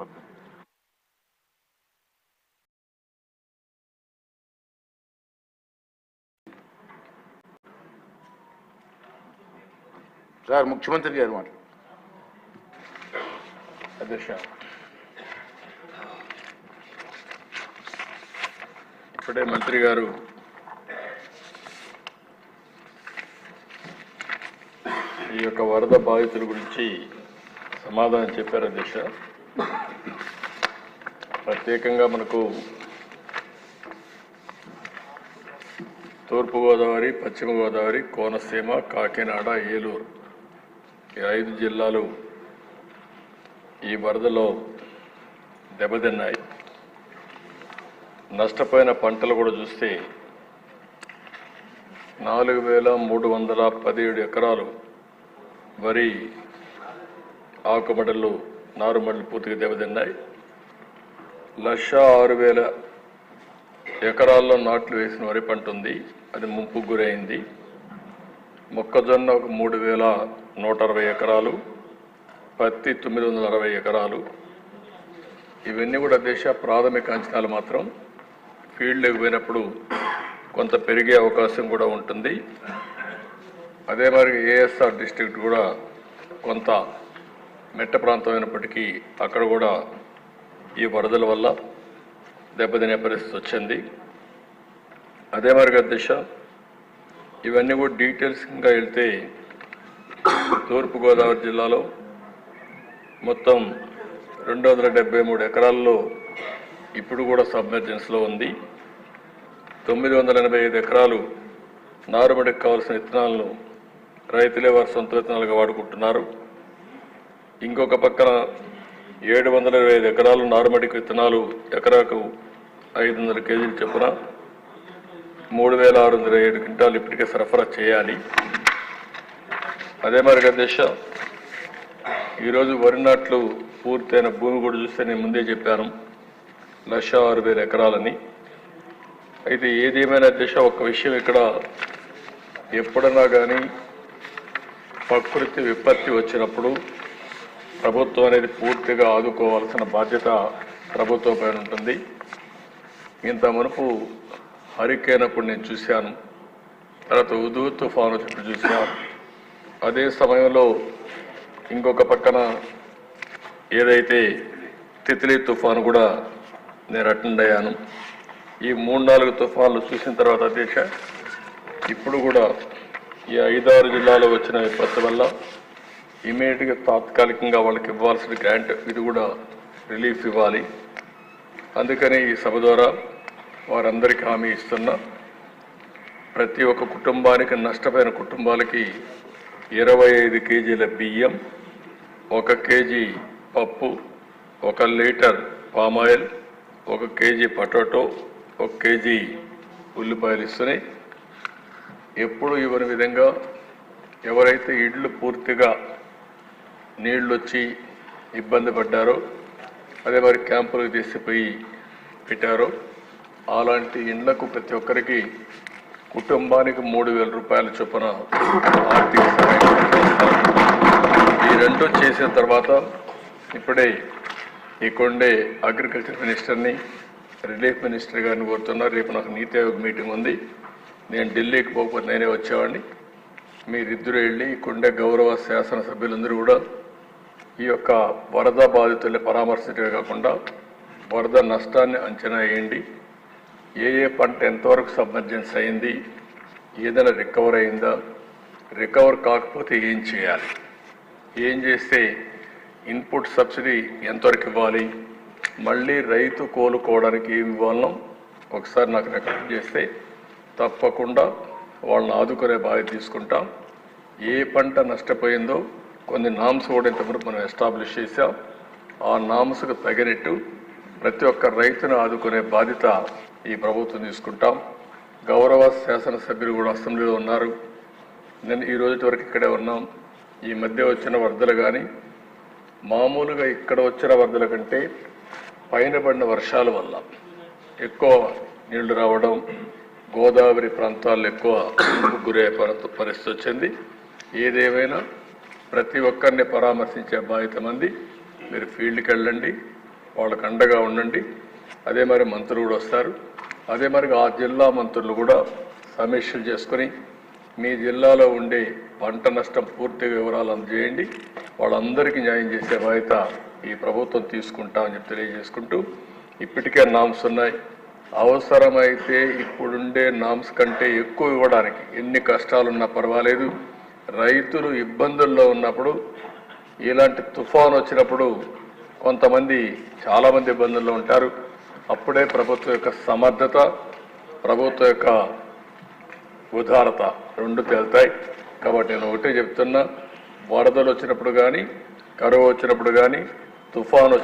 further. Sir ముఖ్యమంత్రి గారు మాట అధ్యక్ష. ఇప్పుడే మంత్రి గారు ఈ యొక్క వరద బాధితుల గురించి సమాధానం చెప్పారు అధ్యక్ష. ప్రత్యేకంగా మనకు తూర్పుగోదావరి పశ్చిమ గోదావరి కోనసీమ కాకినాడ ఏలూరు ఈ ఐదు జిల్లాలు ఈ వరదలో దెబ్బతిన్నాయి. నష్టపోయిన పంటలు కూడా చూస్తే నాలుగు వేల మూడు వందల పదిహేడు ఎకరాలు వరి ఆకుమడలు నారుమడలు పూర్తిగా దెబ్బతిన్నాయి. లక్ష ఆరు వేల ఎకరాల్లో నాట్లు వేసిన వరి పంట ఉంది. అది ముంపుకు గురైంది. మొక్కజొన్న ఒక మూడు వేల నూట అరవై ఎకరాలు పత్తి తొమ్మిది వందల అరవై ఎకరాలు. ఇవన్నీ కూడా దేశ ప్రాథమిక అంచనాలు మాత్రం. ఫీల్డ్కి పోయినప్పుడు కొంత పెరిగే అవకాశం కూడా ఉంటుంది. అదే మరి ఏఎస్ఆర్ డిస్ట్రిక్ట్ కూడా కొంత మెట్ట ప్రాంతం అయినప్పటికీ అక్కడ కూడా ఈ వరదల వల్ల దెబ్బతినే పరిస్థితి వచ్చింది. అదే మరి దిశ ఇవన్నీ కూడా డీటెయిల్స్గా వెళ్తే తూర్పుగోదావరి జిల్లాలో మొత్తం రెండు వందల డెబ్బై మూడు ఎకరాల్లో ఇప్పుడు కూడా సబ్మెర్జెన్స్లో ఉంది. తొమ్మిది వందల ఎనభై ఐదు ఎకరాలు నారుమడికి కావాల్సిన విత్తనాలను రైతులే వారి సొంత విత్తనాలుగా వాడుకుంటున్నారు. ఇంకొక పక్కన ఏడు వందల ఇరవై ఐదు ఎకరాలు నారుమడికి విత్తనాలు ఎకరాకు ఐదు వందల కేజీలు చొప్పున మూడు వేల ఆరు వందల ఏడు క్వింటాలు ఇప్పటికే సరఫరా చేయాలి. అదే మరి దేశ. ఈరోజు వరి నాట్లు పూర్తయిన భూమి కూడా చూస్తే నేను ముందే చెప్పాను లక్ష ఆరు వేల ఎకరాలని. అయితే ఏదేమైనా దిశ ఒక విషయం ఇక్కడ. ఎప్పుడన్నా కానీ ప్రకృతి విపత్తి వచ్చినప్పుడు ప్రభుత్వం అనేది పూర్తిగా ఆదుకోవాల్సిన బాధ్యత ప్రభుత్వం పైన ఉంటుంది. ఇంత మునుపు హరికేన్ అప్పుడు నేను చూశాను. తర్వాత ఉదు తుఫాను వచ్చినప్పుడు చూశాను. అదే సమయంలో ఇంకొక పక్కన ఏదైతే తిత్లీ తుఫాను కూడా నేను అటెండ్ అయ్యాను ఈ మూడు నాలుగు తుఫాన్లు చూసిన తర్వాత అధ్యక్ష ఇప్పుడు కూడా ఈ ఐదారు జిల్లాలో వచ్చిన విపత్తు వల్ల ఇమీడియట్గా తాత్కాలికంగా వాళ్ళకి ఇవ్వాల్సిన గ్రాంట్ ఇది కూడా రిలీఫ్ ఇవ్వాలి. అందుకని ఈ సభ ద్వారా వారందరికీ హామీ ఇస్తున్నా ప్రతి ఒక్క కుటుంబానికి నష్టపోయిన కుటుంబాలకి ఇరవై ఐదు కేజీల బియ్యం ఒక కేజీ పప్పు ఒక లీటర్ పామాయిల్ ఒక కేజీ పొటాటో ఒక కేజీ ఉల్లిపాయలు ఇస్తున్నాయి. ఎప్పుడు ఇవ్వని విధంగా ఎవరైతే ఇళ్ళు పూర్తిగా నీళ్ళు వచ్చి ఇబ్బంది పడ్డారో అదే మరి క్యాంపులకు తీసుకుపోయి పెట్టారో అలాంటి ఇండ్లకు ప్రతి ఒక్కరికి కుటుంబానికి మూడు వేల రూపాయల చొప్పున ఆర్థిక సహాయం ఈ రెండు చేసిన తర్వాత ఇప్పుడే ఈ కొండే అగ్రికల్చర్ మినిస్టర్ని రిలీఫ్ మినిస్టర్ గారిని కోరుతున్నారు. రేపు నాకు నీతి ఆయోగ్ మీటింగ్ ఉంది. నేను ఢిల్లీకి పోకపోతే నేనే వచ్చేవాడిని. మీరిద్దరు వెళ్ళి కొండే గౌరవ శాసనసభ్యులందరూ కూడా ఈ యొక్క వరద బాధితుల్ని పరామర్శించడమే కాకుండా వరద నష్టాన్ని అంచనా వేయండి. ఏ ఏ పంట ఎంతవరకు సబ్మర్జెన్స్ అయింది ఏదైనా రికవర్ అయిందా రికవర్ కాకపోతే ఏం చేయాలి? ఏం చేస్తే ఇన్పుట్ సబ్సిడీ ఎంతవరకు ఇవ్వాలి? మళ్ళీ రైతు కోలుకోవడానికి ఏమి ఇవ్వాలనో ఒకసారి నాకు రికమెండ్ చేస్తే తప్పకుండా వాళ్ళని ఆదుకునే బాధ్యత తీసుకుంటాం. ఏ పంట నష్టపోయిందో కొన్ని నామ్స్ కూడా ఇంతకుముందు మనం ఎస్టాబ్లిష్ చేశాం. ఆ నామ్స్కు తగినట్టు ప్రతి ఒక్క రైతును ఆదుకునే బాధ్యత ఈ ప్రభుత్వం తీసుకుంటాం. గౌరవ శాసనసభ్యులు కూడా అసెంబ్లీలో ఉన్నారు. నేను ఈ రోజు వరకు ఇక్కడే ఉన్నాం. ఈ మధ్య వచ్చిన వరదలు కానీ మామూలుగా ఇక్కడ వచ్చిన వరదల కంటే పైన పడిన వర్షాల వల్ల ఎక్కువ నీళ్ళు రావడం గోదావరి ప్రాంతాల్లో ఎక్కువ గురయ్యే పరి- పరిస్థితి వచ్చింది. ఏదేమైనా ప్రతి ఒక్కరిని పరామర్శించే బాధ్యత మంది. మీరు ఫీల్డ్కి వెళ్ళండి వాళ్ళకు అండగా ఉండండి. అదే మరి మంత్రులు కూడా వస్తారు. అదే మరి ఆ జిల్లా మంత్రులు కూడా సమీక్షలు చేసుకొని మీ జిల్లాలో ఉండే పంట నష్టం పూర్తి వివరాలు అందజేయండి. వాళ్ళందరికీ న్యాయం చేసే బాధ్యత ఈ ప్రభుత్వం తీసుకుంటామని చెప్పి తెలియజేసుకుంటూ ఇప్పటికే నామ్స్ ఉన్నాయి. అవసరమైతే ఇప్పుడుండే నామ్స్ కంటే ఎక్కువ ఇవ్వడానికి ఎన్ని కష్టాలున్నా పర్వాలేదు. రైతులు ఇబ్బందుల్లో ఉన్నప్పుడు ఇలాంటి తుఫాన్ వచ్చినప్పుడు కొంతమంది చాలామంది ఇబ్బందుల్లో ఉంటారు. అప్పుడే ప్రభుత్వం యొక్క సమర్థత ప్రభుత్వం యొక్క ఉదారత రెండు తేలుతాయి. కాబట్టి నేను ఒకటే చెప్తున్నా వరదలు వచ్చినప్పుడు కానీ కరువు వచ్చినప్పుడు కానీ తుఫాన్